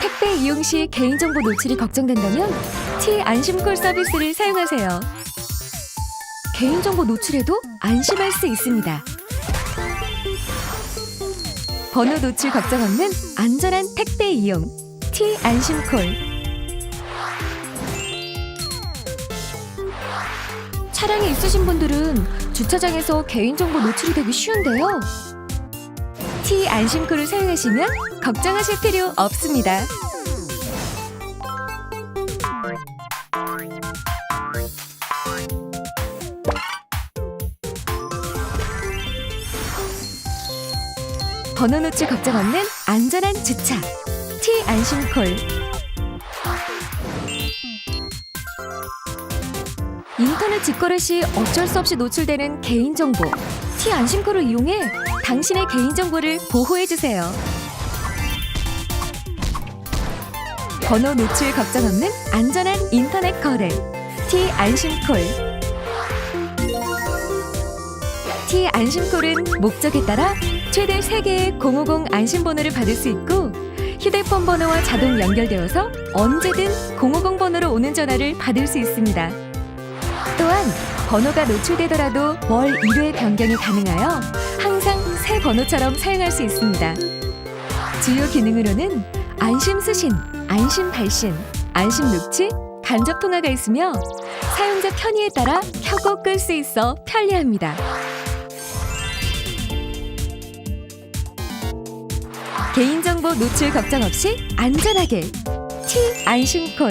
택배 이용 시 개인정보 노출이 걱정된다면 T 안심콜 서비스를 사용하세요. 개인정보 노출에도 안심할 수 있습니다. 번호 노출 걱정 없는 안전한 택배 이용 T 안심콜. 차량이 있으신 분들은 주차장에서 개인정보 노출이 되기 쉬운데요. T 안심콜을 사용하시면 걱정하실 필요 없습니다. 번호 노출 걱정 없는 안전한 주차. T 안심콜. 인터넷 직거래 시 어쩔 수 없이 노출되는 개인정보. T 안심콜을 이용해 당신의 개인정보를 보호해주세요. 번호 노출 걱정 없는 안전한 인터넷 거래. T 안심콜. T 안심콜은 목적에 따라 최대 3개의 050 안심번호를 받을 수 있고 휴대폰 번호와 자동 연결되어서 언제든 050 번호로 오는 전화를 받을 수 있습니다. 또한 번호가 노출되더라도 월 1회 변경이 가능하여 번호처럼 사용할 수 있습니다. 주요 기능으로는 안심 수신, 안심 발신, 안심 녹취, 간접 통화가 있으며 사용자 편의에 따라 켜고 끌 수 있어 편리합니다. 개인정보 노출 걱정 없이 안전하게 T 안심콜